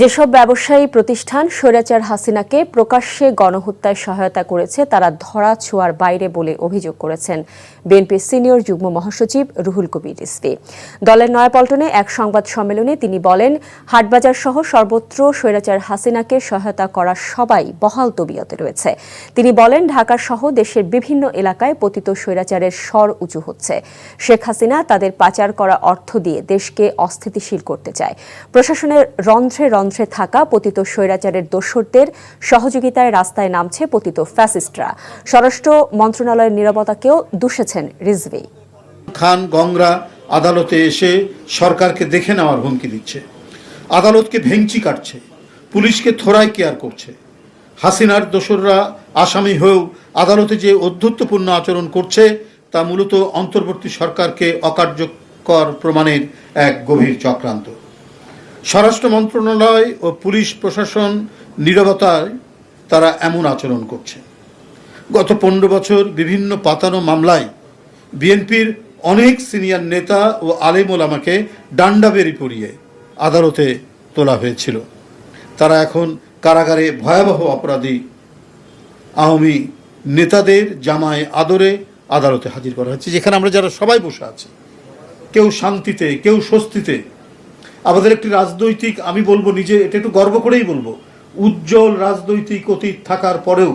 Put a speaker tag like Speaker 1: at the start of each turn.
Speaker 1: যেসব ব্যবসায়ী প্রতিষ্ঠান স্বৈরাচার হাসিনাকে প্রকাশ্যে গণহত্যায় সহায়তা করেছে তারা ধরা ছোঁয়ার বাইরে বলে অভিযোগ করেছেন বিএনপি সিনিয়র যুগ্ম মহাসচিব রুহুল কবির ইসফি দলের নয়াপল্টনে এক সংবাদ সম্মেলনে তিনি বলেন হাটবাজার সহ সর্বত্র স্বৈরাচার হাসিনাকে সহায়তা করা সবাই বহাল তবিয়তে রয়েছে তিনি বলেন ঢাকা সহ দেশের বিভিন্ন এলাকায় পতিত স্বৈরাচারের স্বর উঁচু হচ্ছে শেখ হাসিনা তাদের পাচার করা অর্থ দিয়ে দেশকে অস্থিতিশীল করতে চায় প্রশাসনের রন্ধ্রে তন্ত্রে থাকা পতিত স্বৈরাচারের দোসরদের সহযোগিতায় রাস্তায় নামছে পতিত ফ্যাসিস্টরা স্বরাষ্ট্র মন্ত্রণালয়ের নিরাপত্তাকেও দুষেছেন রিজভি
Speaker 2: খান গংরা আদালতে এসে সরকারকে দেখে নেওয়ার হুমকি দিচ্ছে আদালতকে ভেঙচি কাটছে পুলিশকে থোরাই কেয়ার করছে হাসিনার দোসররা আসামি হয়েও আদালতে যে অধ্যুত্বপূর্ণ আচরণ করছে তা মূলত অন্তর্বর্তী সরকারকে অকার্যকর প্রমাণের এক গভীর চক্রান্ত স্বরাষ্ট্র মন্ত্রণালয় ও পুলিশ প্রশাসন নিরবতায় তারা এমন আচরণ করছে গত পনেরো বছর বিভিন্ন পাতানো মামলায় বিএনপির অনেক সিনিয়র নেতা ও আলেমুল ওলামাকে ডান্ডাবেরি পরিয়ে আদালতে তোলা হয়েছিল তারা এখন কারাগারে ভয়াবহ অপরাধী আওয়ামী নেতাদের জামায় আদরে আদালতে হাজির করা হচ্ছে যেখানে আমরা যারা সবাই বসে আছি কেউ শান্তিতে কেউ স্বস্তিতে আমাদের একটি রাজনৈতিক আমি বলবো নিজে এটা একটু গর্ব করেই বলবো উজ্জ্বল রাজনৈতিক অতীত থাকার পরেও